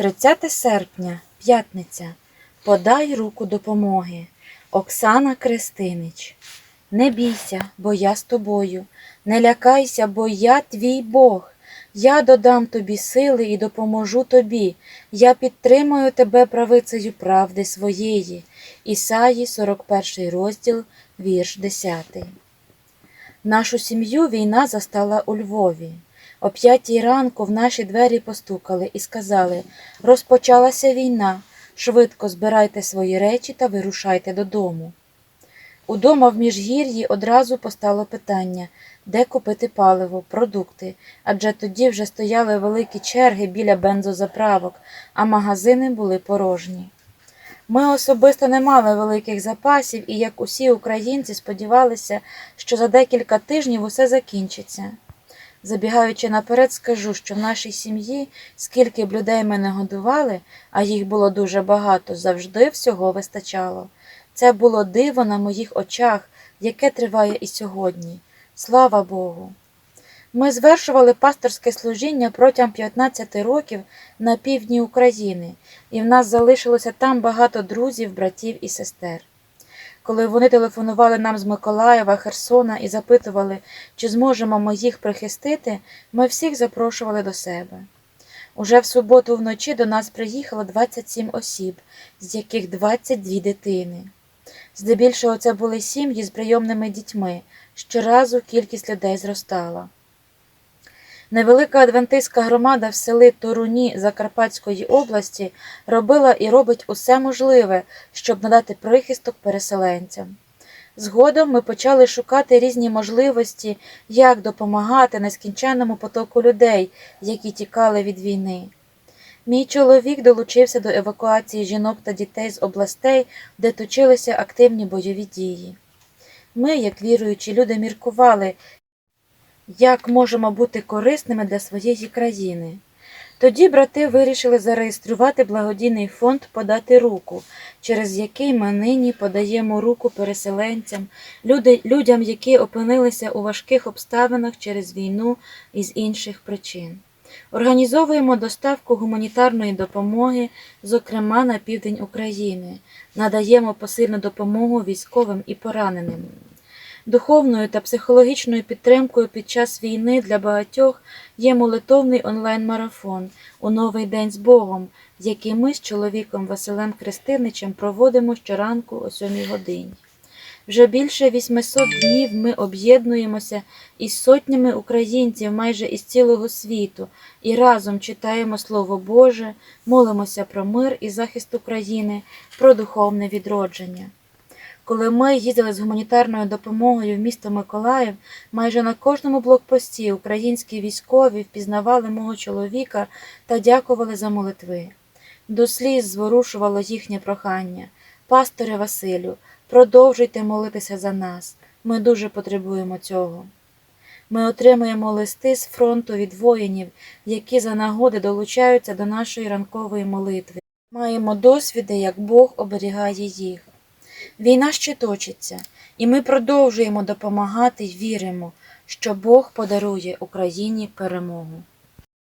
30 серпня, п'ятниця. Подай руку допомоги. Оксана Крестинич. Не бійся, бо я з тобою. Не лякайся, бо я твій Бог. Я додам тобі сили і допоможу тобі. Я підтримую тебе правицею правди своєї. Ісаї, 41 розділ, вірш 10. Нашу сім'ю війна застала у Львові. О п'ятій ранку в наші двері постукали і сказали розпочалася війна, швидко збирайте свої речі та вирушайте додому. Удома в міжгір'ї одразу постало питання, де купити паливо, продукти, адже тоді вже стояли великі черги біля бензозаправок, а магазини були порожні. Ми особисто не мали великих запасів і, як усі українці, сподівалися, що за декілька тижнів усе закінчиться. Забігаючи наперед, скажу, що в нашій сім'ї, скільки б людей ми не годували, а їх було дуже багато, завжди всього вистачало. Це було диво на моїх очах, яке триває і сьогодні. Слава Богу! Ми звершували пасторське служіння протягом 15 років на півдні України, і в нас залишилося там багато друзів, братів і сестер. Коли вони телефонували нам з Миколаєва, Херсона і запитували, чи зможемо ми їх прихистити, ми всіх запрошували до себе. Уже в суботу вночі до нас приїхало 27 осіб, з яких 22 дитини. Здебільшого це були сім'ї з прийомними дітьми. Щоразу кількість людей зростала. Невелика адвентистська громада в селі Торуні Закарпатської області робила і робить усе можливе, щоб надати прихисток переселенцям. Згодом ми почали шукати різні можливості, як допомагати нескінченному потоку людей, які тікали від війни. Мій чоловік долучився до евакуації жінок та дітей з областей, де точилися активні бойові дії. Ми, як віруючі люди, міркували, як можемо бути корисними для своєї країни. Тоді брати вирішили зареєструвати благодійний фонд Подати руку, через який ми нині подаємо руку переселенцям, люди, людям, які опинилися у важких обставинах через війну і з інших причин. Організовуємо доставку гуманітарної допомоги, зокрема на південь України, надаємо посильну допомогу військовим і пораненим. Духовною та психологічною підтримкою під час війни для багатьох є молитовний онлайн-марафон у новий день з Богом, який ми з чоловіком Василем Христиничем проводимо щоранку о 7 годині. Вже більше 800 днів ми об'єднуємося із сотнями українців майже із цілого світу і разом читаємо Слово Боже, молимося про мир і захист України, про духовне відродження. Коли ми їздили з гуманітарною допомогою в місто Миколаїв, майже на кожному блокпості українські військові впізнавали мого чоловіка та дякували за молитви. До сліз зворушувало їхнє прохання. Пасторе Василю, продовжуйте молитися за нас. Ми дуже потребуємо цього. Ми отримуємо листи з фронту від воїнів, які за нагоди долучаються до нашої ранкової молитви. Маємо досвіди, як Бог оберігає їх. Війна ще точиться, і ми продовжуємо допомагати й віримо, що Бог подарує Україні перемогу.